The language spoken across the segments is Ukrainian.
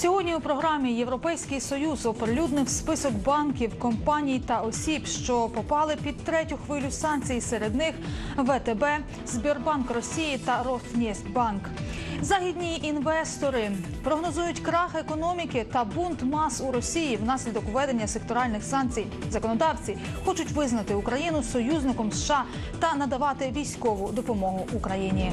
Сьогодні у програмі Європейський Союз оприлюднив список банків, компаній та осіб, що попали під третю хвилю санкцій. Серед них ВТБ, Збірбанк Росії та Роснєстбанк. Західні інвестори прогнозують крах економіки та бунт мас у Росії внаслідок введення секторальних санкцій. Законодавці хочуть визнати Україну союзником США та надавати військову допомогу Україні.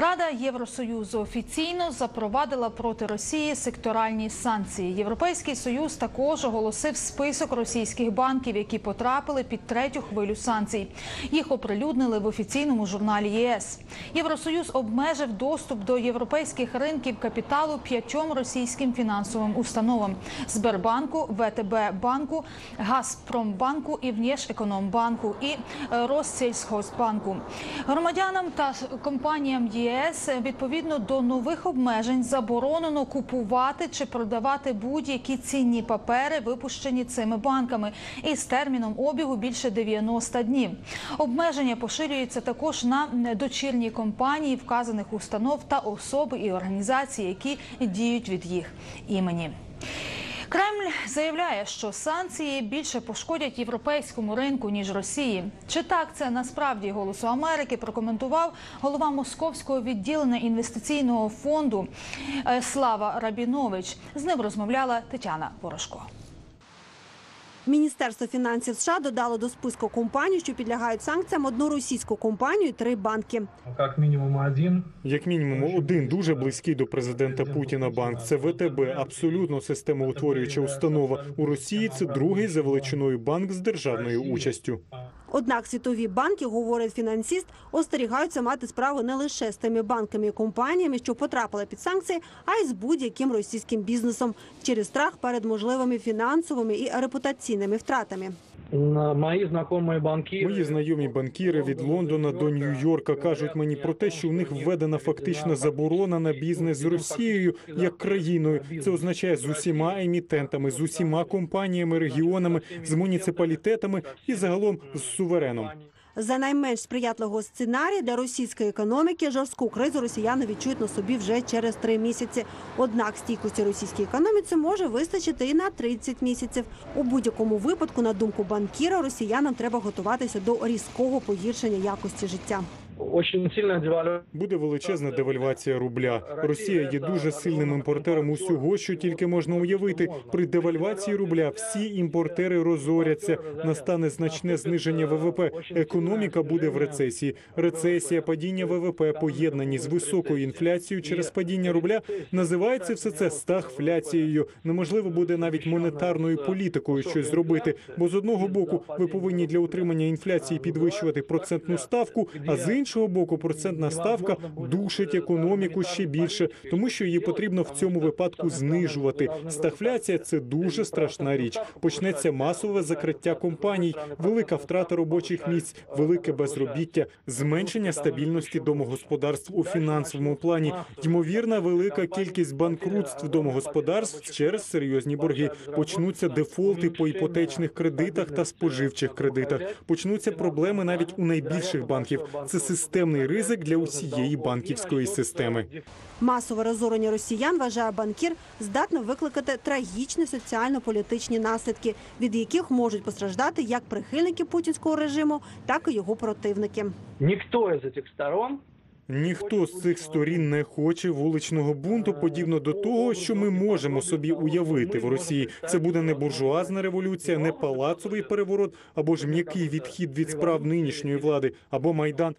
Рада Євросоюзу офіційно запровадила проти Росії секторальні санкції. Європейський союз також оголосив список російських банків, які потрапили під третю хвилю санкцій. Їх оприлюднили в офіційному журналі ЄС. Євросоюз обмежив доступ до європейських ринків капіталу п'ятьом російським фінансовим установам: Сбербанку, ВТБ банку, Газпромбанку і Внешекономбанку і Россельхозбанку. Громадянам та компаніям ЄС відповідно до нових обмежень заборонено купувати чи продавати будь-які цінні папери, випущені цими банками, із терміном обігу більше 90 днів. Обмеження поширюються також на дочірні компанії вказаних установ та особи і організації, які діють від їх імені. Кремль заявляє, що санкції більше пошкодять європейському ринку ніж Росії. Чи так це насправді голосу Америки? Прокоментував голова московського відділення інвестиційного фонду е, Слава Рабінович. З ним розмовляла Тетяна Порошко. Міністерство фінансів США додало до списку компаній, що підлягають санкціям, одну російську компанію, і три банки. Один. Як мінімум, один дуже близький до президента Путіна банк це ВТБ, абсолютно системоутворююча установа. У Росії це другий за величиною банк з державною участю. Однак світові банки, говорить фінансіст, остерігаються мати справу не лише з тими банками і компаніями, що потрапили під санкції, а й з будь-яким російським бізнесом через страх перед можливими фінансовими і репутаційними втратами. М, знайомі банкіри. Мої знайомі банкіри від Лондона до Нью-Йорка кажуть мені про те, що у них введена фактична заборона на бізнес з Росією як країною. Це означає з усіма емітентами, з усіма компаніями, регіонами, з муніципалітетами і загалом з сувереном. За найменш сприятливого сценарія для російської економіки жорстку кризу росіяни відчують на собі вже через три місяці. Однак стійкості російській економіці може вистачити і на 30 місяців. У будь-якому випадку, на думку банкіра, росіянам треба готуватися до різкого погіршення якості життя. Буде величезна девальвація рубля. Росія є дуже сильним імпортером усього, що тільки можна уявити. При девальвації рубля всі імпортери розоряться. Настане значне зниження ВВП. Економіка буде в рецесії. Рецесія, падіння ВВП, поєднані з високою інфляцією через падіння рубля. Називається все це стагфляцією. Неможливо буде навіть монетарною політикою щось зробити. Бо з одного боку ви повинні для утримання інфляції підвищувати процентну ставку, а з іншого боку, процентна ставка душить економіку ще більше, тому що її потрібно в цьому випадку знижувати. Стагфляція це дуже страшна річ. Почнеться масове закриття компаній, велика втрата робочих місць, велике безробіття, зменшення стабільності домогосподарств у фінансовому плані, ймовірна велика кількість банкрутств домогосподарств через серйозні борги. Почнуться дефолти по іпотечних кредитах та споживчих кредитах. Почнуться проблеми навіть у найбільших банків. Це системний ризик для усієї банківської системи. Масове розорення росіян, вважає банкір, здатне викликати трагічні соціально-політичні наслідки, від яких можуть постраждати як прихильники путінського режиму, так і його противники. Никто из этих сторон Ніхто з цих сторін не хоче вуличного бунту, подібно до того, що ми можемо собі уявити в Росії. Це буде не буржуазна революція, не палацовий переворот, або ж м'який відхід від справ нинішньої влади, або майдан.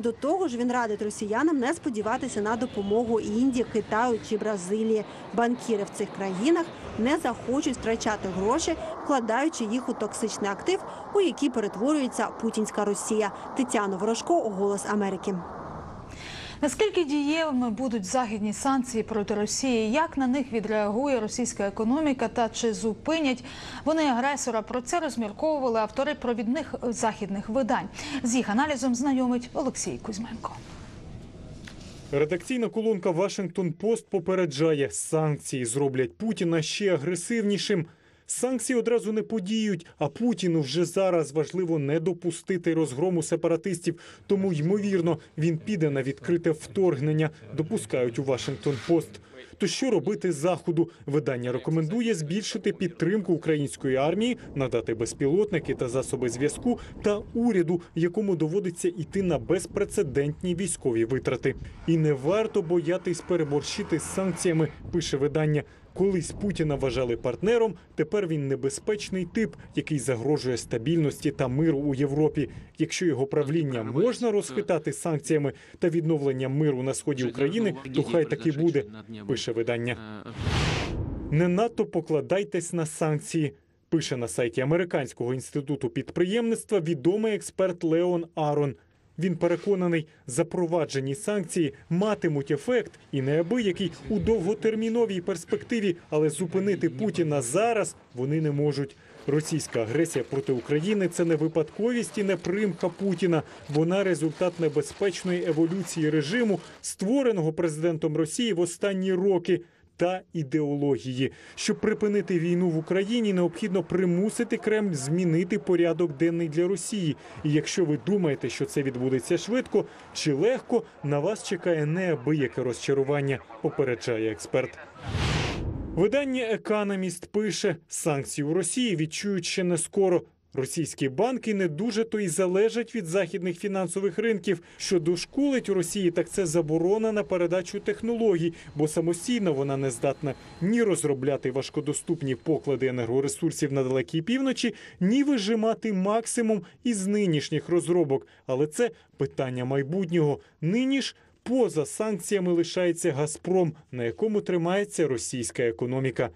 До того ж, він радить росіянам не сподіватися на допомогу Індії, Китаю чи Бразилії. Банкіри в цих країнах не захочуть втрачати гроші, вкладаючи їх у токсичний актив, у який перетворюється путінська Росія. Тетяна Ворожко, Голос Америки. Наскільки дієвими будуть західні санкції проти Росії? Як на них відреагує російська економіка та чи зупинять вони агресора? Про це розмірковували автори провідних західних видань. З їх аналізом знайомить Олексій Кузьменко. Редакційна колонка Вашингтон Пост попереджає, санкції зроблять Путіна ще агресивнішим. Санкції одразу не подіють, а Путіну вже зараз важливо не допустити розгрому сепаратистів. Тому ймовірно він піде на відкрите вторгнення. Допускають у Вашингтон Пост. То що робити заходу? Видання рекомендує збільшити підтримку української армії, надати безпілотники та засоби зв'язку та уряду, якому доводиться йти на безпрецедентні військові витрати. І не варто боятись переборщити з санкціями. Пише видання. Колись Путіна вважали партнером. Тепер він небезпечний тип, який загрожує стабільності та миру у Європі. Якщо його правління можна розхитати санкціями та відновленням миру на сході України, то хай таки буде. Пише видання. Не надто покладайтесь на санкції. Пише на сайті Американського інституту підприємництва відомий експерт Леон Арон. Він переконаний, запроваджені санкції матимуть ефект і неабиякий у довготерміновій перспективі, але зупинити Путіна зараз вони не можуть. Російська агресія проти України це не випадковість і не примха Путіна. Вона результат небезпечної еволюції режиму, створеного президентом Росії в останні роки. Та ідеології, щоб припинити війну в Україні, необхідно примусити Кремль змінити порядок денний для Росії. І якщо ви думаєте, що це відбудеться швидко чи легко, на вас чекає неабияке розчарування, попереджає експерт. Видання Економіст пише: санкції у Росії відчують ще не скоро. Російські банки не дуже то й залежать від західних фінансових ринків. Що дошкулить Росії, так це заборона на передачу технологій, бо самостійно вона не здатна ні розробляти важкодоступні поклади енергоресурсів на далекій півночі, ні вижимати максимум із нинішніх розробок. Але це питання майбутнього. Нині ж поза санкціями лишається Газпром, на якому тримається російська економіка.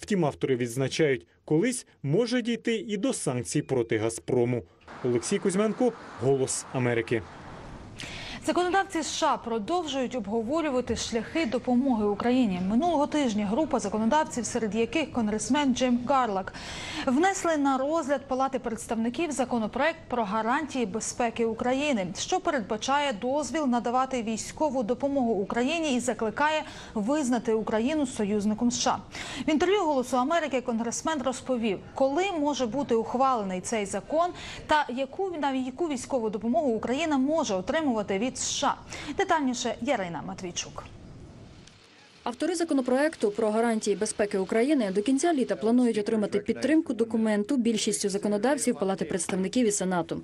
Втім, автори відзначають, колись може дійти і до санкцій проти Газпрому. Олексій Кузьменко, Голос Америки. Законодавці США продовжують обговорювати шляхи допомоги Україні. Минулого тижня група законодавців, серед яких конгресмен Джим Гарлак, внесли на розгляд Палати представників законопроект про гарантії безпеки України, що передбачає дозвіл надавати військову допомогу Україні і закликає визнати Україну союзником США. В інтерв'ю Голосу Америки конгресмен розповів, коли може бути ухвалений цей закон та яку на яку військову допомогу Україна може отримувати від США. Детальніше Ярина Матвійчук. Автори законопроекту про гарантії безпеки України до кінця літа планують отримати підтримку документу більшістю законодавців Палати представників і Сенату.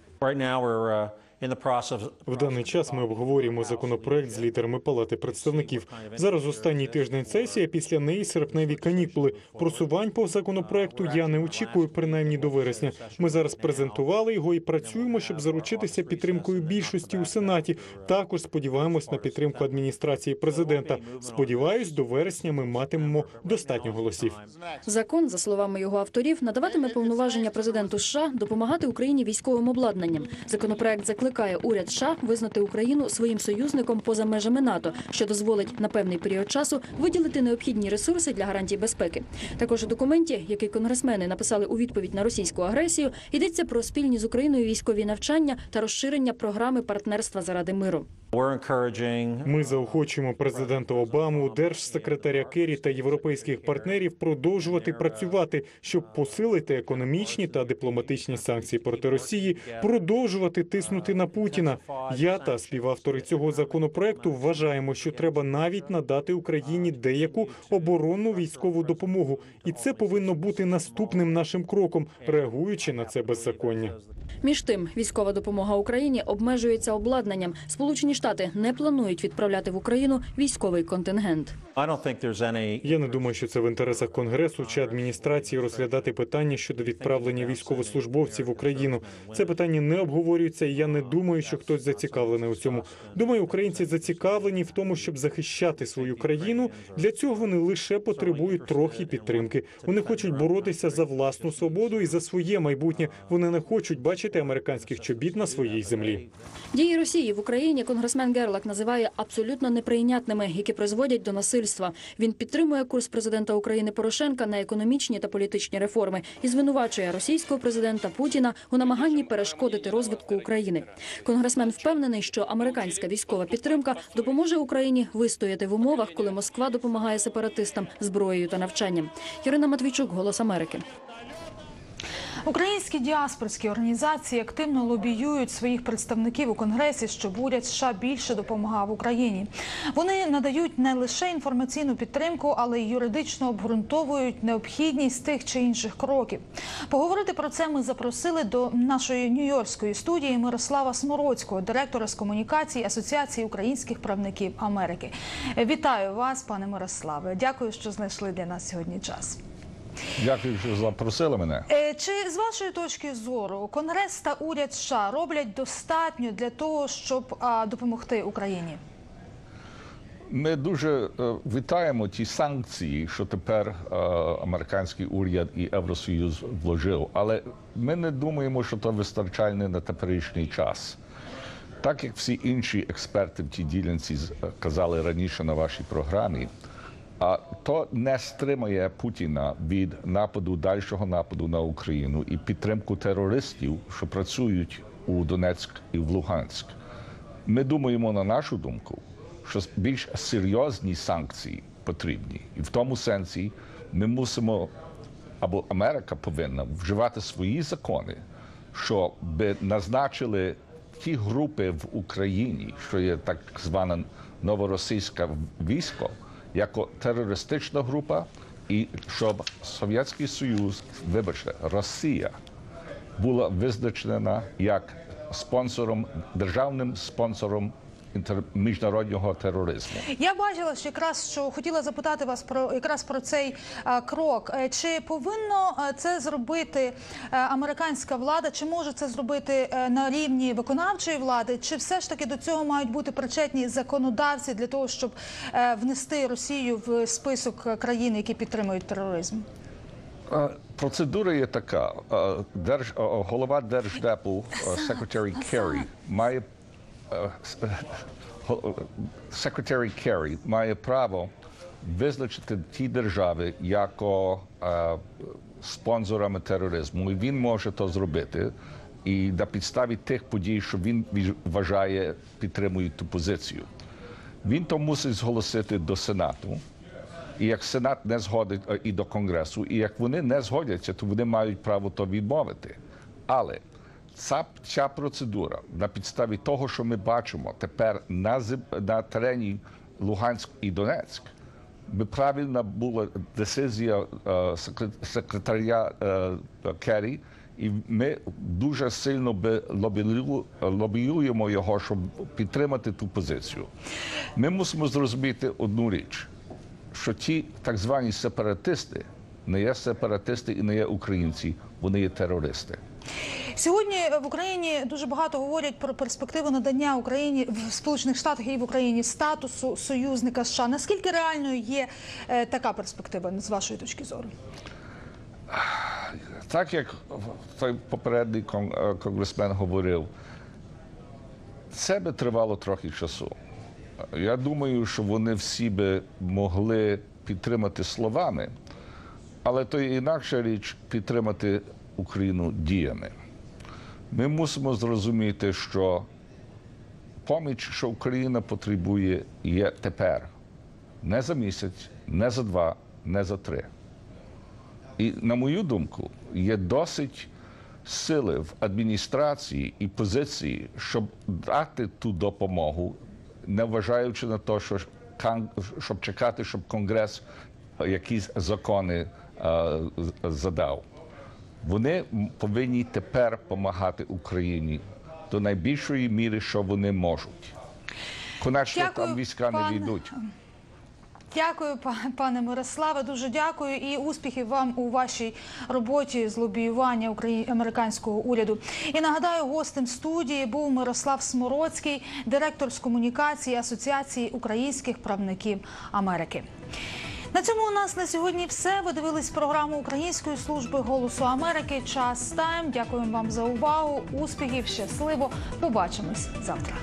В даний час ми обговорюємо законопроект з лідерами Палати представників. Зараз останній тиждень сесії, а після неї серпневі канікули. Просувань по законопроекту я не очікую, принаймні до вересня. Ми зараз презентували його і працюємо, щоб заручитися підтримкою більшості у сенаті. Також сподіваємось на підтримку адміністрації президента. Сподіваюсь, до вересня ми матимемо достатньо голосів. Закон, за словами його авторів, надаватиме повноваження президенту США допомагати Україні військовим обладнанням. Законопроект закликає уряд США визнати Україну своїм союзником поза межами НАТО, що дозволить на певний період часу виділити необхідні ресурси для гарантій безпеки. Також у документі, який конгресмени написали у відповідь на російську агресію, йдеться про спільні з Україною військові навчання та розширення програми партнерства заради миру. We're Ми заохочуємо президента Обаму, держсекретаря Керрі та європейських партнерів продовжувати працювати, щоб посилити економічні та дипломатичні санкції проти Росії, продовжувати тиснути на Путіна. Я та співавтори цього законопроекту вважаємо, що треба навіть надати Україні деяку оборонну військову допомогу, і це повинно бути наступним нашим кроком, реагуючи на це беззаконня. Між тим, військова допомога Україні обмежується обладнанням. Сполучені Штати не планують відправляти в Україну військовий контингент. Я не думаю, що це в інтересах конгресу чи адміністрації розглядати питання щодо відправлення військовослужбовців в Україну. Це питання не обговорюється, і я не думаю, що хтось зацікавлений у цьому. Думаю, українці зацікавлені в тому, щоб захищати свою країну. Для цього вони лише потребують трохи підтримки. Вони хочуть боротися за власну свободу і за своє майбутнє. Вони не хочуть бачити бачити американських чобіт на своїй землі. Дії Росії в Україні конгресмен Герлак називає абсолютно неприйнятними, які призводять до насильства. Він підтримує курс президента України Порошенка на економічні та політичні реформи і звинувачує російського президента Путіна у намаганні перешкодити розвитку України. Конгресмен впевнений, що американська військова підтримка допоможе Україні вистояти в умовах, коли Москва допомагає сепаратистам зброєю та навчанням. Ірина Матвійчук, Голос Америки. Українські діаспорські організації активно лобіюють своїх представників у конгресі, щоб уряд США більше допомагав Україні. Вони надають не лише інформаційну підтримку, але й юридично обґрунтовують необхідність тих чи інших кроків. Поговорити про це ми запросили до нашої нью-йоркської студії Мирослава Смородського, директора з комунікації Асоціації українських правників Америки. Вітаю вас, пане Мирославе. Дякую, що знайшли для нас сьогодні час. Дякую, що запросили мене. Е, Чи з вашої точки зору Конгрес та уряд США роблять достатньо для того, щоб допомогти Україні? Ми дуже е, вітаємо ті санкції, що тепер е, американський уряд і Євросоюз вложив. Але ми не думаємо, що це вистачальне на теперішній час. Так як всі інші експерти в тій ділянці казали раніше на вашій програмі, то не стримає Путіна від нападу дальшого нападу на Україну і підтримку терористів, що працюють у Донецьк і в Луганськ. Ми думаємо, на нашу думку, що більш серйозні санкції потрібні, і в тому сенсі ми мусимо або Америка повинна вживати свої закони, щоб назначили ті групи в Україні, що є так звана новоросійська військо, як терористична група, і щоб Совєтський Союз, вибачте, Росія була визначена як спонсором, державним спонсором інтер... міжнародного тероризму. Я бачила, що якраз що хотіла запитати вас про якраз про цей а, крок. Е, Чи повинно е, це зробити е, американська влада? Чи може це зробити на рівні виконавчої влади? Чи все ж таки до цього мають бути причетні законодавці для того, щоб внести Росію в список країн, які підтримують тероризм? Процедура є така: Держ... голова держдепу, секретарі Керрі, має секретарі Керрі має право визначити ті держави як е, спонсорами тероризму. І він може то зробити. І на підставі тих подій, що він вважає, підтримують ту позицію. Він то мусить зголосити до Сенату. І як Сенат не згодить е, і до Конгресу, і як вони не згодяться, то вони мають право то відмовити. Але ця, ця процедура на підставі того, що ми бачимо тепер на, на терені Луганськ і Донецьк, би правильна була децизія е, секретаря е, Керрі, і ми дуже сильно би лобію- лобіюємо його, щоб підтримати ту позицію. Ми мусимо зрозуміти одну річ що ті так звані сепаратисти не є сепаратисти і не є українці, вони є терористи. Сьогодні в Україні дуже багато говорять про перспективу надання Україні в Сполучених Штатах і в Україні статусу союзника США. Наскільки реальною є е, така перспектива з вашої точки зору? Так як той попередній е, конгресмен говорив, це би тривало трохи часу. Я думаю, що вони всі би могли підтримати словами, але то інакша річ підтримати Україну діями. Ми мусимо зрозуміти, що поміч, що Україна потребує, є тепер. Не за місяць, не за два, не за три. І, на мою думку, є досить сили в адміністрації і позиції, щоб дати ту допомогу, не вважаючи на те, що щоб чекати, щоб Конгрес якісь закони е, задав. Вони повинні тепер допомагати Україні до найбільшої міри, що вони можуть. Конечно, Дякую, там війська пан- не війдуть. Дякую, па- пане Мирославе. Дуже дякую і успіхів вам у вашій роботі з лобіювання американського уряду. І нагадаю, гостем студії був Мирослав Смородський, директор з комунікації Асоціації українських правників Америки. На цьому у нас на сьогодні все. Ви дивились програму Української служби голосу Америки. Час тайм. Дякуємо вам за увагу. Успіхів, щасливо. Побачимось завтра.